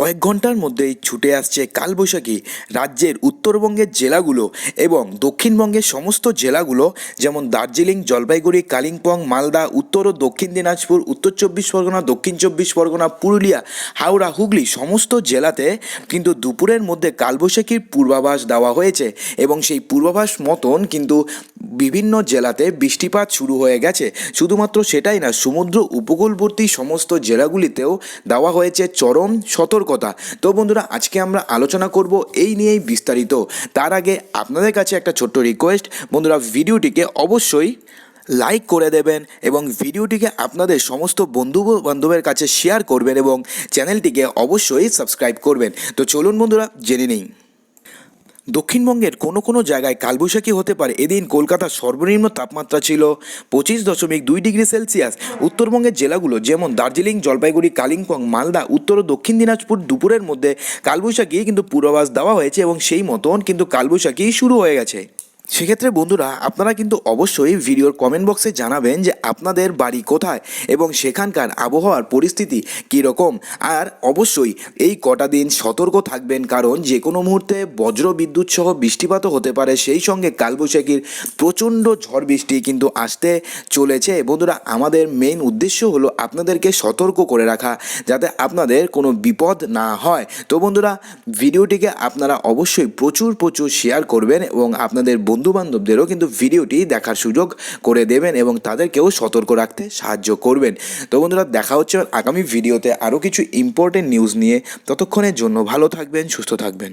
কয়েক ঘণ্টার মধ্যেই ছুটে আসছে কালবৈশাখী রাজ্যের উত্তরবঙ্গের জেলাগুলো এবং দক্ষিণবঙ্গের সমস্ত জেলাগুলো, যেমন দার্জিলিং, জলপাইগুড়ি, কালিম্পং, মালদা, উত্তর ও দক্ষিণ দিনাজপুর, উত্তর চব্বিশ পরগনা, দক্ষিণ চব্বিশ পরগনা, পুরুলিয়া, হাওড়া, হুগলি সমস্ত জেলাতে কিন্তু দুপুরের মধ্যে কালবৈশাখীর পূর্বাভাস দেওয়া হয়েছে এবং সেই পূর্বাভাস মতন কিন্তু বিভিন্ন জেলাতে বৃষ্টিপাত শুরু হয়ে গেছে। শুধুমাত্র সেটাই না, সমুদ্র উপকূলবর্তী সমস্ত জেলাগুলিতেও দেওয়া হয়েছে চরম সতর্কতা তো বন্ধুরা, আজকে আমরা আলোচনা করব এই নিয়েই বিস্তারিত। তার আগে আপনাদের কাছে একটা ছোট্ট রিকোয়েস্ট বন্ধুরা, ভিডিওটিকে অবশ্যই লাইক করে দেবেন এবং ভিডিওটিকে আপনাদের সমস্ত বন্ধু বান্ধবের কাছে শেয়ার করবেন এবং চ্যানেলটিকে অবশ্যই সাবস্ক্রাইব করবেন। তো চলুন বন্ধুরা, জেনে নিই। দক্ষিণবঙ্গের কোনো কোনো জায়গায় কালবৈশাখী হতে পারে। এদিন কলকাতার সর্বনিম্ন তাপমাত্রা ছিল পঁচিশ দশমিক দুই ডিগ্রি সেলসিয়াস। উত্তরবঙ্গের জেলাগুলো যেমন দার্জিলিং, জলপাইগুড়ি, কালিম্পং, মালদা, উত্তর ও দক্ষিণ দিনাজপুর দুপুরের মধ্যে কালবৈশাখী কিন্তু পূর্বাভাস দেওয়া হয়েছে এবং সেই মতন কিন্তু কালবৈশাখী শুরু হয়ে গেছে। সেক্ষেত্রে বন্ধুরা, আপনারা কিন্তু অবশ্যই ভিডিওর কমেন্ট বক্সে জানাবেন যে আপনাদের বাড়ি কোথায় এবং সেখানকার আবহাওয়ার পরিস্থিতি কীরকম। আর অবশ্যই এই কটা দিন সতর্ক থাকবেন কারণ যে কোনো মুহূর্তে বজ্র বিদ্যুৎ সহ বৃষ্টিপাতও হতে পারে। সেই সঙ্গে কালবৈশাখীর প্রচণ্ড ঝড় বৃষ্টি কিন্তু আসতে চলেছে। বন্ধুরা, আমাদের মেইন উদ্দেশ্য হলো আপনাদেরকে সতর্ক করে রাখা যাতে আপনাদের কোনো বিপদ না হয়। তো বন্ধুরা, ভিডিওটিকে আপনারা অবশ্যই প্রচুর প্রচুর শেয়ার করবেন এবং আপনাদের বন্ধু বান্ধবদেরও কিন্তু ভিডিওটি দেখার সুযোগ করে দেবেন এবং তাদেরকেও সতর্ক রাখতে সাহায্য করবেন। তো বন্ধুরা, দেখা হচ্ছে আগামী ভিডিওতে আরও কিছু ইম্পর্টেন্ট নিউজ নিয়ে। ততক্ষণের জন্য ভালো থাকবেন, সুস্থ থাকবেন।